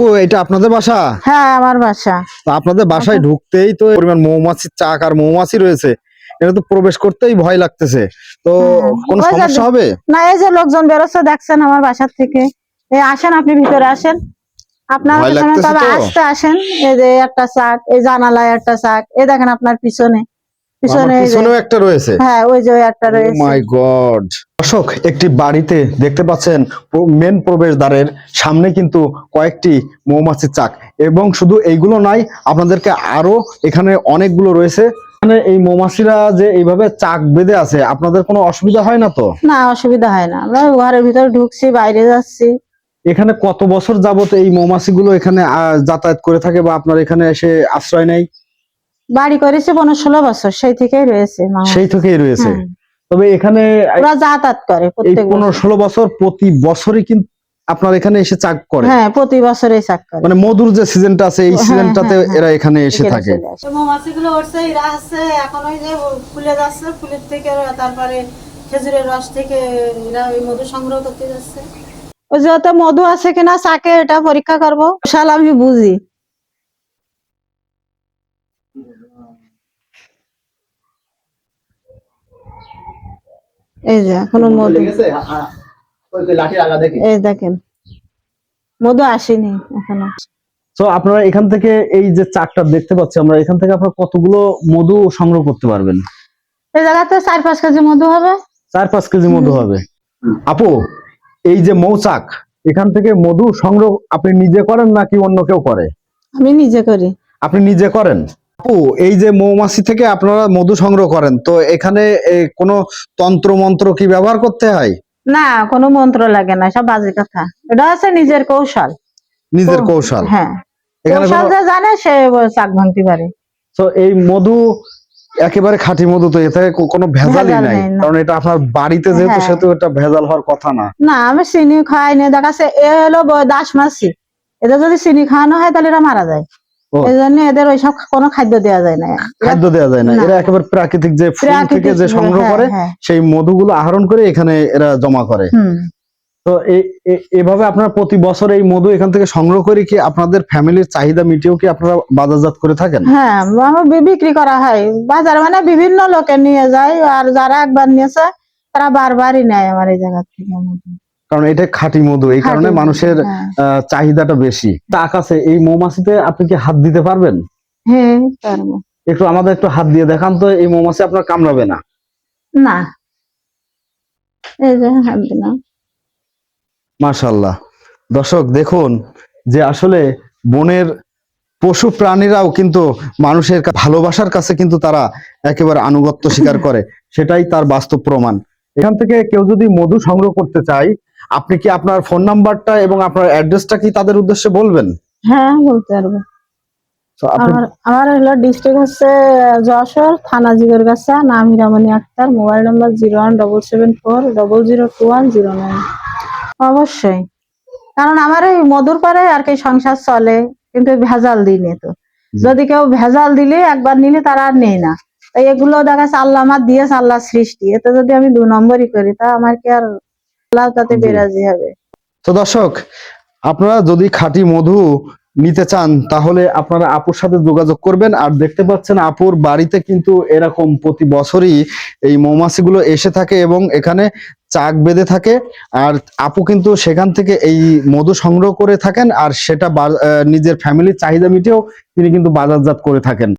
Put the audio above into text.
আপু এটা আপনাদের বাসা? হ্যাঁ আমার বাসা। তো আপনাদের বাসায় ঢুকতেই তো পরিমাণ মৌমাছির চাক আর মৌমাছি রয়েছে। এটা তো প্রবেশ করতেই ভয় লাগতেছে। তো কোনো সমস্যা হবে? না এই যে লোকজন বেরোচ্ছে দেখছেন আমার বাসার থেকে। এই আসেন আপনি ভিতরে আসেন। আপনার তবে আসতে আসেন। এই যে একটা চাক এই জানালায় একটা চাক এই দেখেন আপনার পিছনে। পিছনেও একটা রয়েছে? হ্যাঁ ওই যে ওই একটা রয়েছে। মাই গড দর্শক একটি বাড়িতে দেখতে পাচ্ছেন মেন প্রবেশদ্বারের সামনে কিন্তু কয়েকটি মৌমাছির চাক। এবং শুধু এইগুলো নাই আপনাদেরকে আরও এখানে অনেকগুলো রয়েছে। এখানে এই মৌমাছিরা যে এইভাবে চাক বেঁধে আছে আপনাদের কোনো অসুবিধা হয় না তো? না অসুবিধা হয় না। আমরা ঘরের ভিতরে ঢুকছি বাইরে যাচ্ছি। এখানে কত বছর যাবত এই মৌমাছিগুলো এখানে যাতায়াত করে থাকে বা আপনার এখানে এসে আশ্রয় নেয়? বাড়ি করেছি পনেরো ষোলো বছর সেই থেকেই রয়েছে সেই থেকেই রয়েছে। হ্যাঁ, তবে এখানে যাতায়াত করে এই পনেরো ষোলো বছর প্রতি বছরই কিন্তু আপনার এখানে এসে চাক করে? হ্যাঁ প্রতি বছরে চাক করে। মানে মধুর যে সিজনটা আছে এই সিজনটাতে হ্যাঁ, হ্যাঁ। এরা এখানে এসে থাকে। মৌমাছিগুলো উঠছে এরা আসছে এখন ওই যে ফুলে যাচ্ছে ফুলের থেকে তারপরে খেজুরের রস থেকে এরা ওই মধু সংগ্রহ করতে যাচ্ছে। ওই যত মধু আছে কিনা চাকে এটা পরীক্ষা করব। শাল আমি বুঝি। এই যে এখনও মধু এই দেখেন। মধু আসেনি এখনও। তো আপনারা এখান থেকে এই যে চাকটা দেখতে পাচ্ছি আমরা এখান থেকে আপনারা কতগুলো মধু সংগ্রহ করতে পারবেন? এই জায়গাতে চার পাঁচ কেজি মধু হবে। চার পাঁচ কেজি মধু হবে। আপু এই যে মৌচাক এখান থেকে মধু সংগ্রহ আপনি নিজে করেন নাকি অন্য কেউ করে? আমি নিজে করি। আপনি নিজে করেন? আপু এই যে মৌমাছি থেকে আপনারা মধু সংগ্রহ করেন তো এখানে কোনো তন্ত্র মন্ত্র কি ব্যবহার করতে হয়? না কোনো মন্ত্র লাগে না সব বাজে কথা। এটা আছে নিজের কৌশল। নিজের কৌশল? হ্যাঁ। কৌশল যে জানে সে চাক ভাঙতে পারে। তো এই মধু একেবারে খাঁটি মধু তো এতে কোনো ভেজালই ভেজাল নাই। কারণ এটা আপনার বাড়িতে যেহেতু হ্যাঁ। সেহেতু এটা ভেজাল হওয়ার কথা না। না আমি চিনি খাই না দেখাচ্ছে এ হলো দাস মাছি। এদের যদি চিনি খাওয়ানো হয় তাহলে এটা মারা যায়। এই জন্য এদের ওইসব কোনো খাদ্য দেওয়া যায় না। খাদ্য দেওয়া যায় না। এরা একেবারে প্রাকৃতিক যে ফুল থেকে যে সংগ্রহ হ্যাঁ, করে হ্যাঁ, সেই মধুগুলো আহরণ করে এখানে এরা জমা করে। তো এই এভাবে আপনারা প্রতি বছর এই মধু এখান থেকে সংগ্রহ করে কি আপনাদের ফ্যামিলির চাহিদা মিটিয়েও কি আপনারা বাজারজাত করে থাকেন? হ্যাঁ বিক্রি করা হয়। বাজার মানে বিভিন্ন লোকে নিয়ে যায় আর যারা একবার নিয়েছে তারা বারবারই নেয় আমার এই জায়গা থেকে মধু। কারণ এটা খাঁটি মধু এই কারণে মানুষের হ্যাঁ। আহ, চাহিদাটা বেশি। তাক আছে এই মৌমাছিতে আপনি কি হাত দিতে পারবেন? হ্যাঁ পারব। একটু আমাদের একটু হাত দিয়ে দেখান তো এই মৌমাছি আপনার কামড়াবে না। না। এই যে হাত দিলাম। মাশাল্লাহ দর্শক দেখুন যে আসলে বনের পশু প্রাণীরাও কিন্তু মানুষের ভালোবাসার কাছে কিন্তু তারা একেবারে আনুগত্য স্বীকার করে। সেটাই তার বাস্তব প্রমাণ। এখান থেকে কেউ যদি মধু সংগ্রহ করতে চায় আপনি কি আপনার ফোন নাম্বারটা এবং আপনার অ্যাড্রেসটা কি তাদের উদ্দেশ্যে বলবেন? হ্যাঁ বলতে পারব। আমার আমার হলো ডিস্ট্রিক্ট হচ্ছে যশোর থানা জিগরগাছা নাম Hiramoni Akter mobile number zero one double seven four double zero two one zero nine অবশ্যই। কারণ আমার এই মধুর পরে আর কি সংসার চলে কিন্তু ভেজাল দিই নে তো। যদি কেউ ভেজাল দিলে একবার নিলে তারা আর নেই না। তাই এগুলো দেখা যাচ্ছে আল্লাহ আমার দিয়েছে আল্লাহ সৃষ্টি। এতে যদি আমি দু নম্বরই করি তা আমার কি আর আল্লাহ তাতে। বেরাজি হবে। তো দর্শক আপনারা যদি খাঁটি মধু নিতে চান তাহলে আপনারা আপুর সাথে যোগাযোগ করবেন। আর দেখতে পাচ্ছেন আপুর বাড়িতে কিন্তু এরকম প্রতি বছরই এই মৌমাছিগুলো এসে থাকে এবং এখানে চাক বেঁধে থাকে। আর আপু কিন্তু সেখান থেকে এই মধু সংগ্রহ করে থাকেন আর সেটা নিজের ফ্যামিলির চাহিদা মিটেও তিনি কিন্তু বাজারজাত করে থাকেন।